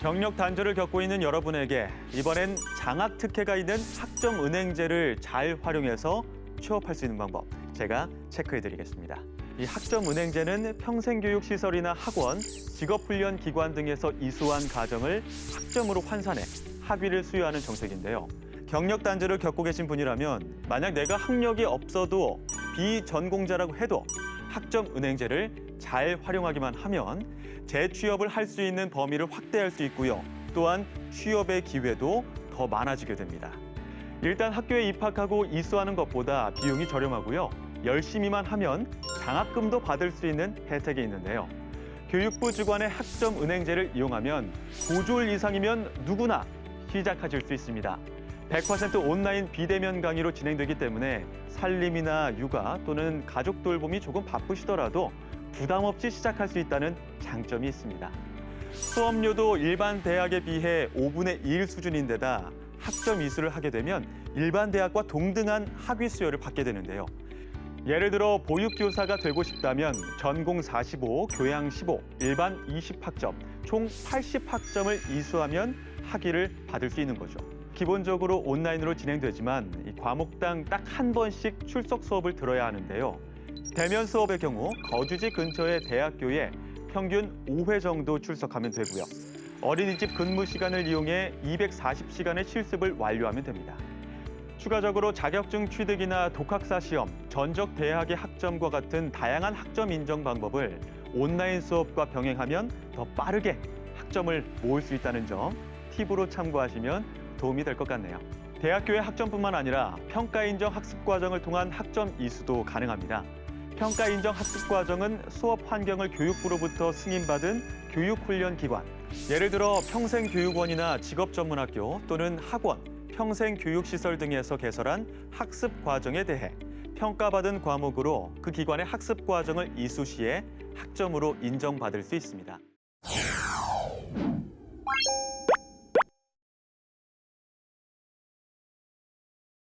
경력 단절을 겪고 있는 여러분에게 이번엔 장학 특혜가 있는 학점 은행제를 잘 활용해서 취업할 수 있는 방법 제가 체크해 드리겠습니다. 이 학점 은행제는 평생교육 시설이나 학원, 직업훈련 기관 등에서 이수한 과정을 학점으로 환산해 학위를 수여하는 정책인데요. 경력 단절을 겪고 계신 분이라면 만약 내가 학력이 없어도 비전공자라고 해도 학점 은행제를 잘 활용하기만 하면 재취업을 할 수 있는 범위를 확대할 수 있고요. 또한 취업의 기회도 더 많아지게 됩니다. 일단 학교에 입학하고 이수하는 것보다 비용이 저렴하고요. 열심히만 하면 장학금도 받을 수 있는 혜택이 있는데요. 교육부 주관의 학점 은행제를 이용하면 9조일 이상이면 누구나 시작하실 수 있습니다. 100% 온라인 비대면 강의로 진행되기 때문에 살림이나 육아 또는 가족 돌봄이 조금 바쁘시더라도 부담 없이 시작할 수 있다는 장점이 있습니다. 수업료도 일반 대학에 비해 5분의 1 수준인데다 학점 이수를 하게 되면 일반 대학과 동등한 학위 수여를 받게 되는데요. 예를 들어 보육교사가 되고 싶다면 전공 45, 교양 15, 일반 20학점, 총 80학점을 이수하면 학위를 받을 수 있는 거죠. 기본적으로 온라인으로 진행되지만 이 과목당 딱 한 번씩 출석 수업을 들어야 하는데요. 대면 수업의 경우 거주지 근처의 대학교에 평균 5회 정도 출석하면 되고요. 어린이집 근무 시간을 이용해 240시간의 실습을 완료하면 됩니다. 추가적으로 자격증 취득이나 독학사 시험, 전적 대학의 학점과 같은 다양한 학점 인정 방법을 온라인 수업과 병행하면 더 빠르게 학점을 모을 수 있다는 점 팁으로 참고하시면 도움이 될 것 같네요. 대학교의 학점뿐만 아니라 평가 인정 학습 과정을 통한 학점 이수도 가능합니다. 평가 인정 학습 과정은 수업 환경을 교육부로부터 승인받은 교육훈련 기관, 예를 들어 평생교육원이나 직업전문학교 또는 학원, 평생교육시설 등에서 개설한 학습 과정에 대해 평가받은 과목으로 그 기관의 학습 과정을 이수 시에 학점으로 인정받을 수 있습니다.